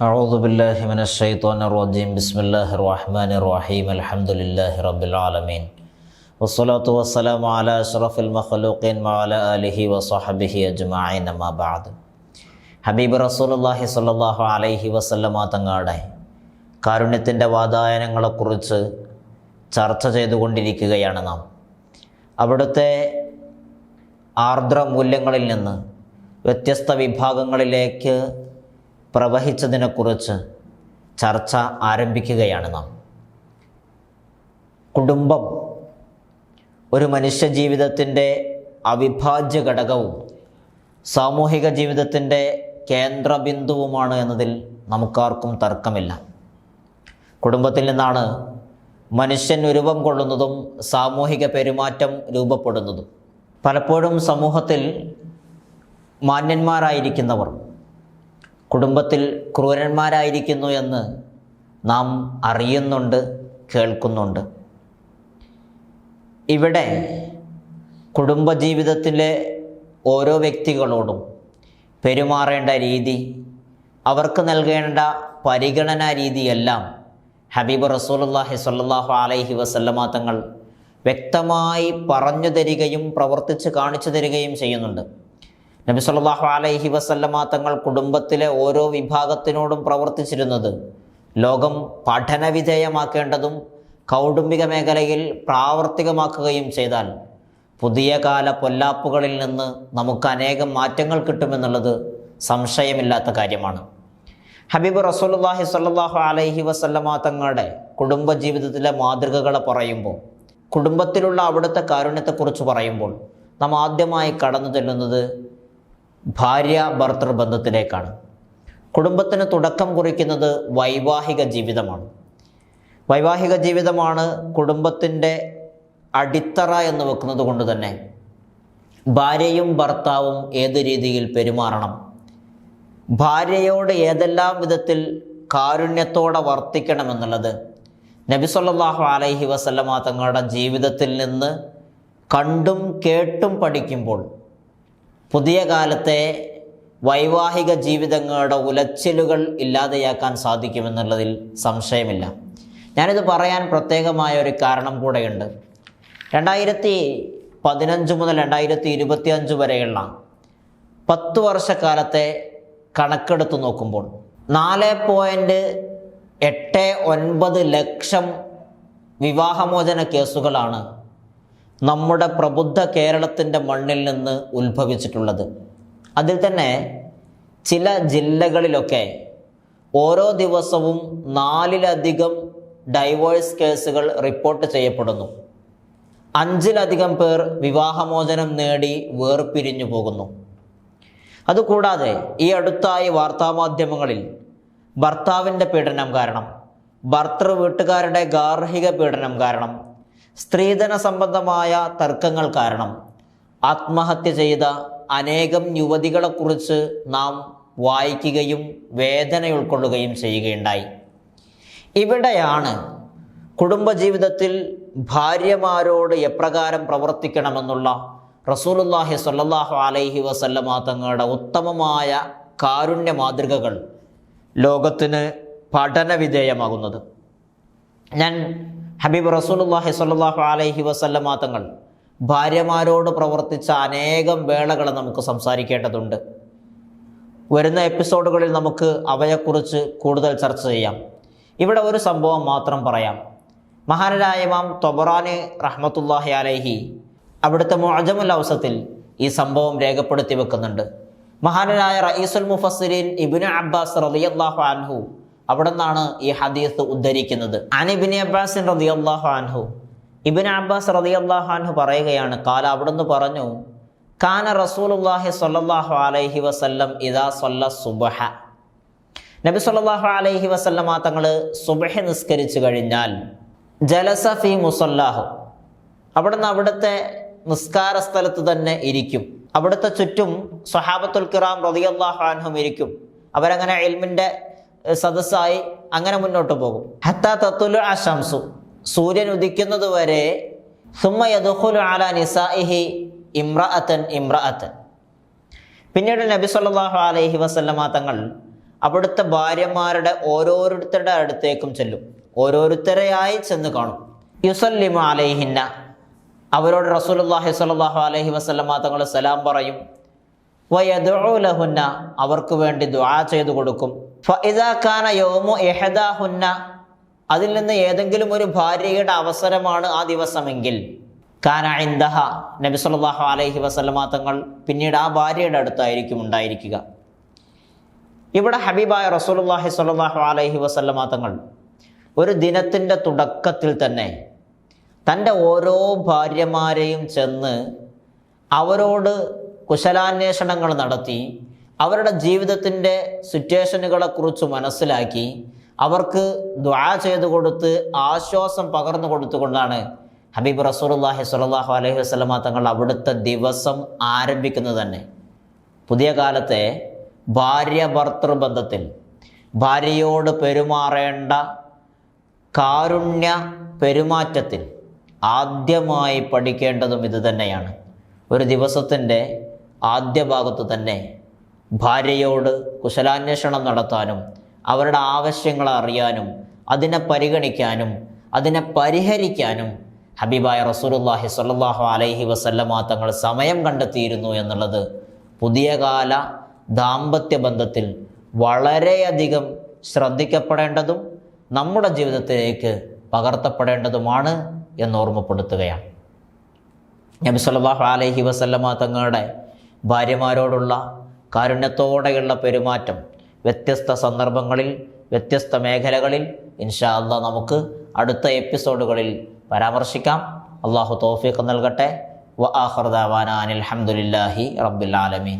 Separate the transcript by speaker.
Speaker 1: أعوذ بالله من الشيطان الرجيم بسم الله الرحمن الرحيم الحمد لله رب العالمين والصلاة والسلام على أشرف المخلوقين وعلى آله وصحبه أجمعين أما بعد ഹബീബ് റസൂലുള്ളാഹി സ്വല്ലല്ലാഹു അലൈഹി വസല്ലമ തങ്ങളുടെ കാരുണ്യത്തിൻ്റെ വാതായനങ്ങളെക്കുറിച്ച് ചർച്ച ചെയ്തുകൊണ്ടിരിക്കുകയാണ് നാം അവിടുത്തെ ആർദ്ര മൂല്യങ്ങളിൽ നിന്ന് വ്യത്യസ്ത വിഭാഗങ്ങളിലേക്ക് പ്രവഹിച്ചതിനെക്കുറിച്ച് ചർച്ച ആരംഭിക്കുകയാണ് നാം. കുടുംബം ഒരു മനുഷ്യ ജീവിതത്തിന്റെ അവിഭാജ്യ ഘടകവും സാമൂഹിക ജീവിതത്തിന്റെ കേന്ദ്രബിന്ദുവുമാണ് എന്നതിൽ നമുക്കാർക്കും തർക്കമില്ല. കുടുംബത്തിൽ നിന്നാണ് മനുഷ്യൻ രൂപം കൊള്ളുന്നതും സാമൂഹിക പെരുമാറ്റം രൂപപ്പെടുന്നതും. പലപ്പോഴും സമൂഹത്തിൽ മാന്യന്മാരായിരിക്കുന്നവർ കുടുംബത്തിൽ ക്രൂരന്മാരായിരിക്കുന്നു എന്ന് നാം അറിയുന്നുണ്ട് കേൾക്കുന്നുണ്ട്. ഇവിടെ കുടുംബജീവിതത്തിലെ ഓരോ വ്യക്തികളോടും പെരുമാറേണ്ട രീതി അവർക്ക് നൽകേണ്ട പരിഗണനാ രീതിയെല്ലാം ഹബീബ് റസൂലുള്ളാഹി സ്വല്ലല്ലാഹു അലൈഹി വസല്ലമ തങ്ങൾ വ്യക്തമായി പറഞ്ഞു തരികയും പ്രവർത്തിച്ച് കാണിച്ചു തരികയും ചെയ്യുന്നുണ്ട്. നബി സല്ലാഹു അലൈഹി വസല്ലമ തങ്ങൾ കുടുംബത്തിലെ ഓരോ വിഭാഗത്തിനോടും പ്രവർത്തിച്ചിരുന്നത് ലോകം പഠനവിധേയമാക്കേണ്ടതും കൗടുംബിക മേഖലയിൽ പ്രാവർത്തികമാക്കുകയും ചെയ്താൽ പുതിയ കാല പൊല്ലാപ്പുകളിൽ നിന്ന് നമുക്ക് അനേകം മാറ്റങ്ങൾ കിട്ടുമെന്നുള്ളത് സംശയമില്ലാത്ത കാര്യമാണ്. ഹബീബ് റസൂലുള്ളാഹി സല്ലാഹു അലൈഹി വസല്ലമ തങ്ങളുടെ കുടുംബജീവിതത്തിലെ മാതൃകകളെ പറയുമ്പോൾ കുടുംബത്തിലുള്ള അവിടുത്തെ കാരുണ്യത്തെക്കുറിച്ച് പറയുമ്പോൾ നാം ആദ്യമായി കടന്നു ചെല്ലുന്നത് ഭാര്യ ഭർത്തൃ ബന്ധത്തിലേക്കാണ്. കുടുംബത്തിന് തുടക്കം കുറിക്കുന്നത് വൈവാഹിക ജീവിതമാണ്. വൈവാഹിക ജീവിതമാണ് കുടുംബത്തിന്റെ അടിത്തറ എന്ന് വെക്കുന്നത് കൊണ്ട് തന്നെ ഭാര്യയും ഭർത്താവും ഏത് രീതിയിൽ പെരുമാറണം. ഭാര്യയോട് ഏതെല്ലാം വിധത്തിൽ കാരുണ്യത്തോടെ വർത്തിക്കണമെന്നുള്ളത് നബി സല്ലല്ലാഹു അലൈഹി വസല്ലമ തങ്ങളുടെ ജീവിതത്തിൽ നിന്ന് കണ്ടും കേട്ടും പഠിക്കുമ്പോൾ പുതിയ കാലത്തെ വൈവാഹിക ജീവിതങ്ങളുടെ ഉലച്ചിലുകൾ ഇല്ലാതെയാക്കാൻ സാധിക്കുമെന്നുള്ളതിൽ സംശയമില്ല. ഞാനിത് പറയാൻ പ്രത്യേകമായ ഒരു കാരണം കൂടെയുണ്ട്. രണ്ടായിരത്തി പതിനഞ്ച് മുതൽ രണ്ടായിരത്തി ഇരുപത്തി അഞ്ച് വരെയുള്ള പത്ത് വർഷക്കാലത്തെ കണക്കെടുത്ത് നോക്കുമ്പോൾ നാല് പോയിന്റ് എട്ട് ഒൻപത് ലക്ഷം വിവാഹമോചന കേസുകളാണ് നമ്മുടെ പ്രബുദ്ധ കേരളത്തിന്റെ മണ്ണിൽ നിന്ന് ഉത്ഭവിച്ചിട്ടുള്ളത്. അതിൽ തന്നെ ചില ജില്ലകളിലൊക്കെ ഓരോ ദിവസവും നാലിലധികം ഡൈവേഴ്സ് കേസുകൾ റിപ്പോർട്ട് ചെയ്യപ്പെടുന്നു. അഞ്ചിലധികം പേർ വിവാഹമോചനം നേടി വേർപിരിഞ്ഞു പോകുന്നു. അതുകൂടാതെ ഈ അടുത്തായി വാർത്താമാധ്യമങ്ങളിൽ ഭർത്താവിന്റെ പീഡനം കാരണം ഭർത്തൃ വീട്ടുകാരുടെ ഗാർഹിക പീഡനം കാരണം സ്ത്രീധന സംബന്ധമായ തർക്കങ്ങൾ കാരണം ആത്മഹത്യ ചെയ്ത അനേകം യുവതികളെക്കുറിച്ച് നാം വായിക്കുകയും വേദന ഉൾക്കൊള്ളുകയും ചെയ്യുകയുണ്ടായി. ഇവിടെയാണ് കുടുംബജീവിതത്തിൽ ഭാര്യമാരോട് എപ്രകാരം പ്രവർത്തിക്കണമെന്നുള്ള റസൂലുല്ലാഹി സല്ലാഹു അലൈഹി വസല്ലമ തങ്ങളുടെ ഉത്തമമായ കാരുണ്യ മാതൃകകൾ ലോകത്തിന് പഠനവിധേയമാകുന്നത്. ഞാൻ ഹബീബ് റസൂലുല്ലാഹി സ്വല്ലല്ലാഹു അലൈഹി വസല്ലമ തങ്ങൾ ഭാര്യമാരോട് പ്രവർത്തിച്ച അനേകം വേളകൾ നമുക്ക് സംസാരിക്കേണ്ടതുണ്ട്. വരുന്ന എപ്പിസോഡുകളിൽ നമുക്ക് അവയെക്കുറിച്ച് കൂടുതൽ ചർച്ച ചെയ്യാം. ഇവിടെ ഒരു സംഭവം മാത്രം പറയാം. മഹാനരായ ഇമാം തൊബറാനി റഹ്മത്തുല്ലാഹി അലൈഹി അവിടുത്തെ മുഅജമുൽ ഔസത്തിൽ ഈ സംഭവം രേഖപ്പെടുത്തി വെക്കുന്നുണ്ട്. മഹാനരായ റയീസുൽ മുഫസ്സിരീൻ ഇബ്നു അബ്ബാസ് റളിയല്ലാഹു അൻഹു അവിടെ നിന്നാണ് ഈ ഹദീസ് ഉദ്ധരിക്കുന്നത്. അബ്ബാസ് അബ്ബാസ് റളിയല്ലാഹു അൻഹു. ഇബിൻ അബ്ബാസ് റളിയല്ലാഹു അൻഹു പറയുകയാണ് കാല അവിടുന്ന് പറഞ്ഞു കാന റസൂലുള്ളാഹി സ്വല്ലല്ലാഹു അലൈഹി വസല്ലം ഇദാ സ്വല്ല സുബഹ. നബി സല്ലാഹു അലൈഹി വസല്ലമ തങ്ങൾ സുബഹ നിസ്കരിച്ചു കഴിഞ്ഞാൽ ജലസ ഫി മുസല്ലാഹു. അവിടുന്ന് അവിടുത്തെ നിസ്കാര സ്ഥലത്ത് തന്നെ ഇരിക്കും. അവിടുത്തെ ചുറ്റും സ്വഹാബത്തുൽ കിറാം റളിയല്ലാഹു അൻഹും ഇരിക്കും. അവരങ്ങനെ ഇൽമിന്റെ സദസ്സായി അങ്ങനെ മുന്നോട്ട് പോകും. ഹത്താ തത്തുലു അശംസു സൂര്യൻ ഉദിക്കുന്നത് വരെ നിസാഇഹി പിന്നീട് നബി സല്ലാഹു അലൈഹി വസല്ലമ തങ്ങൾ അവിടുത്തെ ഭാര്യമാരുടെ ഓരോരുത്തരുടെ അടുത്തേക്കും ചെല്ലും. ഓരോരുത്തരെയായി ചെന്ന് കാണും. യുസല്ലിമ അലൈഹിന്ന. അവരോട് റസൂലുല്ലാഹി സ്വല്ലല്ലാഹു അലൈഹി വസല്ലമ തങ്ങൾ സലാം പറയും. വയദുഹുന്ന അവർക്ക് വേണ്ടി ദുആ ചെയ്തു കൊടുക്കും. അതിൽ നിന്ന് ഏതെങ്കിലും ഒരു ഭാര്യയുടെ അവസരമാണ് ആ ദിവസമെങ്കിൽ. കാന ഇൻദഹ. നബി സല്ലല്ലാഹു അലൈഹി വസല്ലമ തങ്ങൾ പിന്നീട് ആ ഭാര്യയുടെ അടുത്തായിരിക്കും ഉണ്ടായിരിക്കുക. ഇവിടെ ഹബീബായ റസൂലുള്ളാഹി സ്വല്ലല്ലാഹു അലൈഹി വസല്ലമ തങ്ങൾ ഒരു ദിനത്തിന്റെ തുടക്കത്തിൽ തന്നെ തന്റെ ഓരോ ഭാര്യമാരെയും ചെന്ന് അവരോട് കുശലാന്വേഷണങ്ങൾ നടത്തി അവരുടെ ജീവിതത്തിന്റെ സിറ്റുവേഷനുകളെക്കുറിച്ച് മനസ്സിലാക്കി അവർക്ക് ദ്വാ ചെയ്തു കൊടുത്ത് ആശ്വാസം പകർന്നു കൊടുത്തുകൊണ്ടാണ് ഹബീബ് റസൂലുള്ളാഹി സ്വല്ലല്ലാഹു അലൈഹി വസല്ലമ തങ്ങൾ അവിടുത്തെ ദിവസം ആരംഭിക്കുന്നത് തന്നെ. പുതിയ കാലത്തെ ഭാര്യ ഭർത്തൃ ബന്ധത്തിൽ ഭാര്യയോട് പെരുമാറേണ്ട കാരുണ്യ പെരുമാറ്റത്തിൽ ആദ്യമായി പഠിക്കേണ്ടതും ഇത് തന്നെയാണ്. ഒരു ദിവസത്തിന്റെ ആദ്യ ഭാഗത്ത് തന്നെ ഭാര്യയോട് കുശലാന്വേഷണം നടത്താനും അവരുടെ ആവശ്യങ്ങൾ അറിയാനും അതിനെ പരിഗണിക്കാനും അതിനെ പരിഹരിക്കാനും ഹബീബായ റസൂലുള്ളാഹി സ്വല്ലല്ലാഹു അലൈഹി വസല്ലമ തങ്ങൾ സമയം കണ്ടെത്തിയിരുന്നു എന്നുള്ളത് പുതിയ കാല ദാമ്പത്യ ബന്ധത്തിൽ വളരെയധികം ശ്രദ്ധിക്കപ്പെടേണ്ടതും നമ്മുടെ ജീവിതത്തിലേക്ക് പകർത്തപ്പെടേണ്ടതുമാണ് എന്ന് ഓർമ്മപ്പെടുത്തുകയാണ്. നബി സല്ലല്ലാഹു അലൈഹി വസല്ലമ തങ്ങളുടെ ഭാര്യമാരോടുള്ള കാരുണ്യത്തോടെയുള്ള പെരുമാറ്റം വ്യത്യസ്ത സന്ദർഭങ്ങളിൽ വ്യത്യസ്ത മേഖലകളിൽ ഇൻഷാ അല്ല നമുക്ക് അടുത്ത എപ്പിസോഡുകളിൽ പരാമർശിക്കാം. അള്ളാഹു തോഫീഖ് നൽകട്ടെ. വ ആഖിർ ദഅവാന അനിൽ ഹംദുലില്ലാഹി റബ്ബിൽ ആലമീൻ.